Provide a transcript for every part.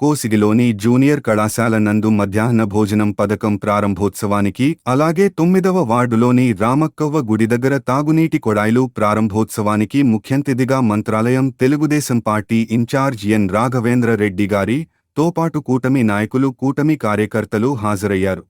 కోసిగిలోని junior కళాశాల నందు మధ్యాహ్న భోజనం పథకం ప్రారంభోత్సవానికి అలాగే తొమ్మిదవ వార్డులోని రామక్కవ్వ గుడి దగ్గర తాగునీటి కొడాయిలు ప్రారంభోత్సవానికి ముఖ్యంతిథిగా Mantralayam Telugu Desam party incharge N Raghavendra Reddy గారి తోపాటు కూటమి నాయకులు కూటమి కార్యకర్తలు హాజరయ్యారు.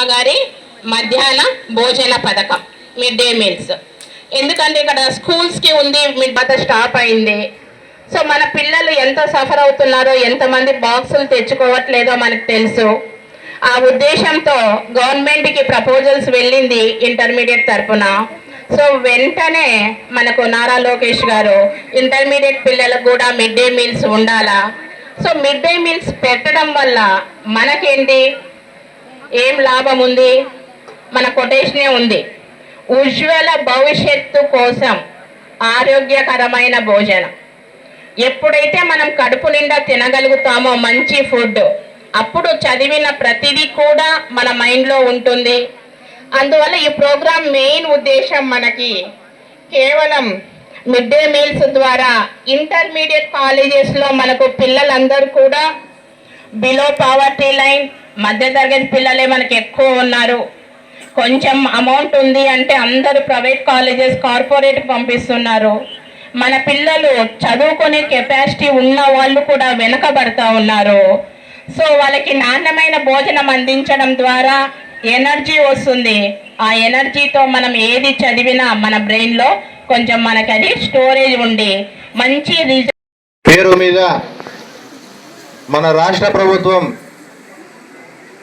అమ్మగారి మధ్యాహ్న భోజన పథకం మిడ్ డే మీల్స్ ఎందుకంటే ఇక్కడ స్కూల్స్కి ఉంది మిడ్ బత స్టాప్ అయింది. సో మన పిల్లలు ఎంత సఫర్ అవుతున్నారో ఎంతమంది బాక్సులు తెచ్చుకోవట్లేదో మనకు తెలుసు. ఆ ఉద్దేశంతో గవర్నమెంట్కి ప్రపోజల్స్ వెళ్ళింది ఇంటర్మీడియట్ తరపున. సో వెంటనే మనకు నారా లోకేష్ గారు ఇంటర్మీడియట్ పిల్లలకు కూడా మిడ్ డే మీల్స్ ఉండాలా? సో మిడ్ డే మీల్స్ పెట్టడం వల్ల మనకేంటి? ఏం లాభం ఉంది? మన కొటేషనే ఉంది. ఉజ్వల భవిష్యత్తు కోసం ఆరోగ్యకరమైన భోజనం. ఎప్పుడైతే మనం కడుపు నిండా తినగలుగుతామో మంచి ఫుడ్ అప్పుడు చదివిన ప్రతిదీ కూడా మన మైండ్లో ఉంటుంది. అందువల్ల ఈ ప్రోగ్రాం మెయిన్ ఉద్దేశం మనకి కేవలం మిడ్ డే మీల్స్ ద్వారా ఇంటర్మీడియట్ కాలేజెస్లో మనకు పిల్లలందరూ కూడా బిలో పావర్టీ లైన్ మధ్యతరగతి పిల్లలే మనకి ఎక్కువ ఉన్నారు. కొంచెం అమౌంట్ ఉంది అంటే అందరూ ప్రైవేట్ కాలేజెస్ కార్పొరేట్ పంపిస్తున్నారు. మన పిల్లలు చదువుకునే కెపాసిటీ ఉన్న వాళ్ళు కూడా వెనకబడతా ఉన్నారు. సో వాళ్ళకి నాణ్యమైన భోజనం అందించడం ద్వారా ఎనర్జీ వస్తుంది. ఆ ఎనర్జీతో మనం ఏది చదివినా మన బ్రెయిన్లో కొంచెం మనకి అది స్టోరేజ్ ఉండి మంచి రిజల్ట్ పేరు మీద మన రాష్ట్ర ప్రభుత్వం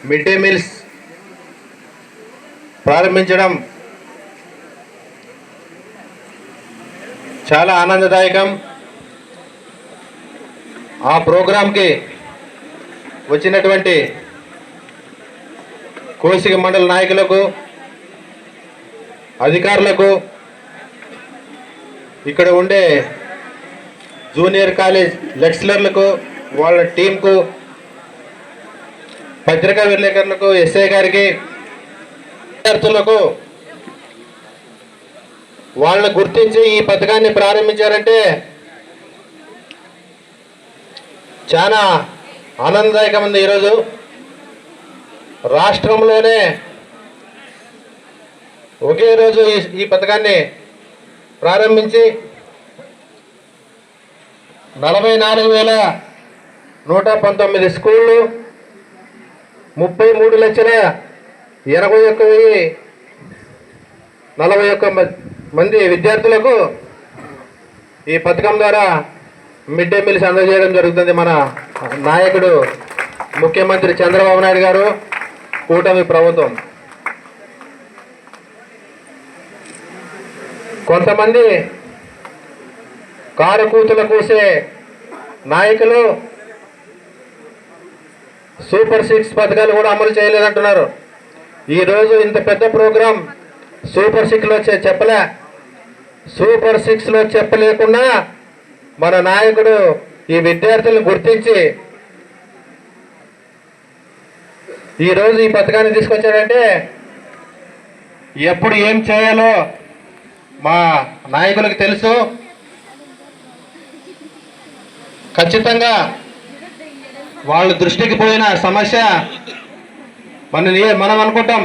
మిడ్ డే మీల్స్ ప్రారంభించడం చాలా ఆనందదాయకం. ఆ ప్రోగ్రాంకి వచ్చినటువంటి కోసిక మండల నాయకులకు అధికారులకు ఇక్కడ ఉండే జూనియర్ కాలేజ్ లెక్చరర్లకు వాళ్ళ టీంకు పత్రికా విలేకరులకు ఎస్ఐ గారికి విద్యార్థులకు వాళ్ళని గుర్తించి ఈ పథకాన్ని ప్రారంభించారంటే చాలా ఆనందదాయకం ఉంది ఈరోజు. రాష్ట్రంలోనే ఒకే రోజు ఈ ఈ పథకాన్ని ప్రారంభించి నలభై నాలుగు వేల నూట పంతొమ్మిది స్కూళ్ళు ముప్పై మూడు లక్షల ఇరవై ఒక్క వెయ్యి నలభై ఒక్క మ- మంది విద్యార్థులకు ఈ పథకం ద్వారా మిడ్ డే మీల్స్ అందజేయడం జరుగుతుంది మన నాయకుడు ముఖ్యమంత్రి చంద్రబాబు నాయుడు గారు కూటమి ప్రభుత్వం. కొంతమంది కారు కూతులు కూసే నాయకులు సూపర్ సిక్స్ పథకాలు కూడా అమలు చేయలేదంటున్నారు. ఈరోజు ఇంత పెద్ద ప్రోగ్రాం సూపర్ సిక్స్లో చెప్పలే. సూపర్ సిక్స్లో చెప్పలేకుండా మన నాయకుడు ఈ విద్యార్థులను గుర్తించి ఈరోజు ఈ పథకాన్ని తీసుకొచ్చాడంటే ఎప్పుడు ఏం చేయాలో మా నాయకులకు తెలుసు. ఖచ్చితంగా వాళ్ళ దృష్టికి పోయిన సమస్య మన నియ మనం అనుకుంటాం.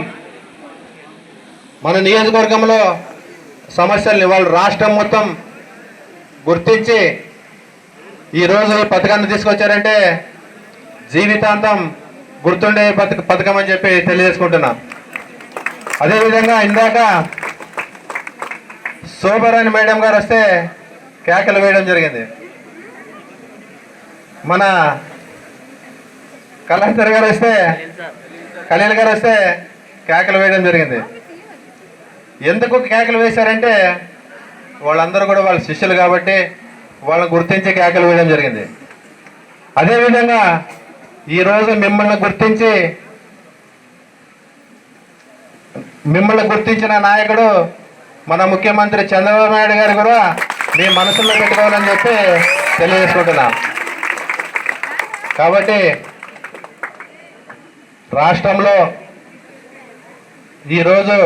మన నియోజకవర్గంలో సమస్యల్ని వాళ్ళు రాష్ట్రం మొత్తం గుర్తించి ఈరోజు ఈ పథకాన్ని తీసుకొచ్చారంటే జీవితాంతం గుర్తుండే పథక పథకం అని చెప్పి తెలియజేసుకుంటున్నాం. అదేవిధంగా ఇందాక శోభరాణి మేడం గారు వస్తే కేకలు వేయడం జరిగింది. మన కలెక్టర్ గారు వస్తే కళ్యాణ్ గారు వస్తే కేకలు వేయడం జరిగింది. ఎందుకు కేకలు వేశారంటే వాళ్ళందరూ కూడా వాళ్ళ శిష్యులు కాబట్టి వాళ్ళని గుర్తించి కేకలు వేయడం జరిగింది. అదేవిధంగా ఈరోజు మిమ్మల్ని గుర్తించి మిమ్మల్ని గుర్తించిన నాయకుడు మన ముఖ్యమంత్రి చంద్రబాబు నాయుడు గారు కూడా మీ మనసులో పెట్టుకోవాలని చెప్పి తెలియజేసుకుంటున్నాం. కాబట్టి రాష్ట్రంలో ఈరోజు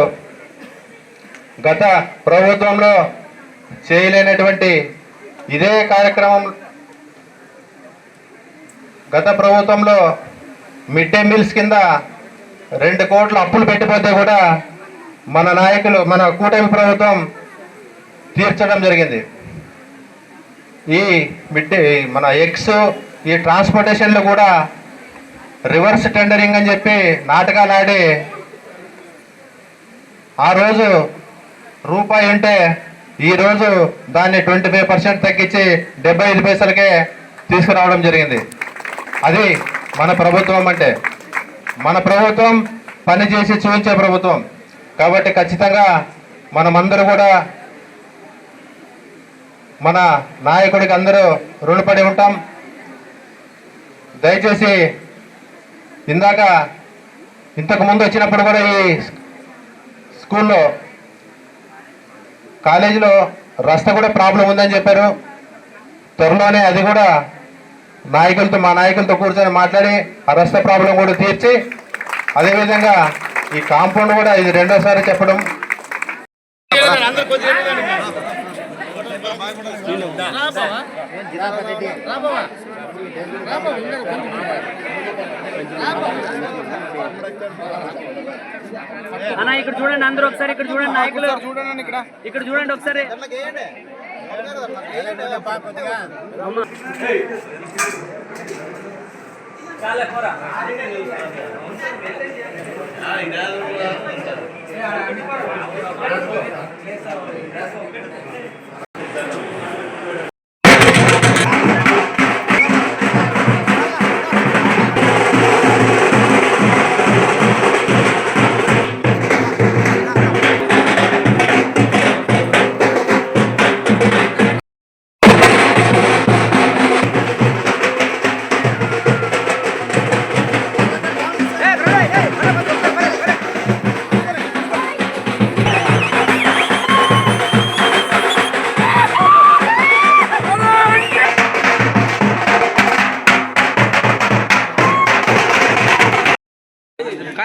గత ప్రభుత్వంలో చేయలేనటువంటి ఇదే కార్యక్రమం గత ప్రభుత్వంలో మిడ్ డే మీల్స్ కింద రెండు కోట్ల అప్పులు పెట్టిపోతే కూడా మన నాయకులు మన కూటమి ప్రభుత్వం తీర్చడం జరిగింది. ఈ మిడ్ మన ఎగ్స్ ఈ ట్రాన్స్పోర్టేషన్లు కూడా రివర్స్ టెండరింగ్ అని చెప్పి నాటకాలు ఆడి ఆ రోజు రూపాయి ఉంటే ఈరోజు దాన్ని ట్వంటీ ఫైవ్ పర్సెంట్ తగ్గించి డెబ్బై ఐదు పైసలకే తీసుకురావడం జరిగింది. అది మన ప్రభుత్వం అంటే. మన ప్రభుత్వం పని చేసి చూపించే ప్రభుత్వం. కాబట్టి ఖచ్చితంగా మనమందరూ కూడా మన నాయకుడికి అందరూ రుణపడి ఉంటాం. దయచేసి ఇందాక ఇంతకు ముందు వచ్చినప్పుడు కూడా ఈ స్కూల్లో కాలేజీలో రస్తా కూడా ప్రాబ్లం ఉందని చెప్పారు. త్వరలోనే అది కూడా నాయకులతో మా నాయకులతో కూర్చొని మాట్లాడి ఆ రస్తా ప్రాబ్లం కూడా తీర్చి అదేవిధంగా ఈ కాంపౌండ్ కూడా ఇది రెండోసారి చెప్పడం. అన్న ఇక్కడ చూడండి అందరూ ఒకసారి ఇక్కడ చూడండి నాయకులు. ఇక్కడ. చూడండి ఒకసారి. అమ్మ.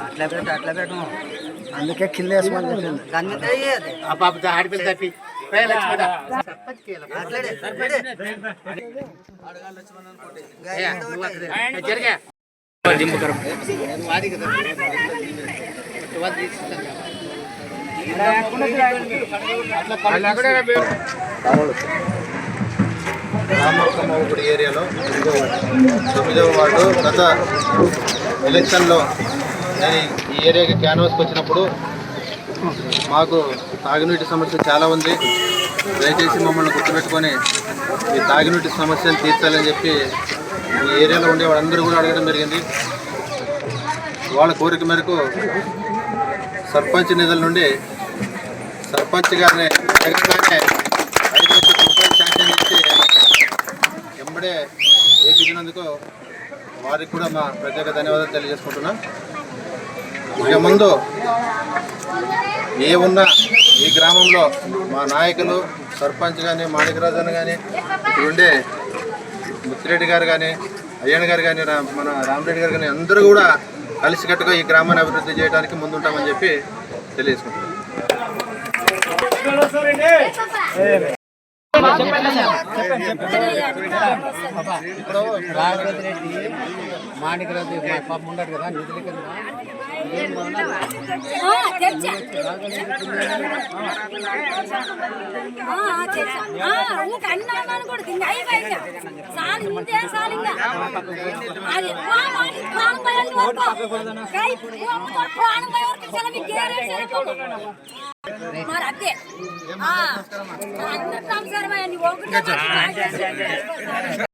అట్లా పెట్టు అట్లా పెట్టు. అందుకే కింద వేసుకోమని చెప్పింది. ఆ పాప ఆడిపిల్ల తప్పి. జరిగా. రామక్కమ్మగుడి ఏరియాలో తొమ్మిదవ వార్డు గత ఎలక్షన్లో నేను ఈ ఏరియాకి క్యాన్వాస్కి వచ్చినప్పుడు మాకు తాగునీటి సమస్య చాలా ఉంది. దయచేసి మమ్మల్ని గుర్తుపెట్టుకొని ఈ తాగునీటి సమస్యను తీర్చాలని చెప్పి ఈ ఏరియాలో ఉండే వాళ్ళందరూ కూడా అడగడం జరిగింది. వాళ్ళ కోరిక మేరకు సర్పంచ్ నిధుల నుండి సర్పంచ్ గారిని జగన్గానే ఐదు లక్షల రూపాయలు శాంక్షన్ చేసి ఎంబడే ఏపించినందుకు వారికి కూడా మా ప్రత్యేక ధన్యవాదాలు తెలియజేసుకుంటున్నాం. ఇక ముందు ఏ ఉన్నా ఈ గ్రామంలో మా నాయకులు సర్పంచ్ కానీ మాణికరాజన్ కానీ ఇక్కడ ఉండే ముత్తిరెడ్డి గారు కానీ అయ్యన్ గారు కానీ రా- మన రామరెడ్డి గారు కానీ అందరూ కూడా కలిసికట్టుగా ఈ గ్రామాన్ని అభివృద్ధి చేయడానికి ముందుంటామని చెప్పి తెలియజేసుకుంటున్నాం. ఇప్పుడు రాఘవేంద్ర రెడ్డి మాణికరాజు మా పాప ఉన్నాడు కదా నిధుల కింద ఊక అన్ని అన్నాను కూడా తింది అయిపోయింది సాలి ఇంతే సాలి ఇంకా అది ప్రాణం పోయేంత వరకు కై అమ్ముతారు ప్రాణం పోయే వరకు సెలవు గేరే సెలవు మరి అదే ఆ, అన్న సంసారం అయ్యా, నీ ఒకటే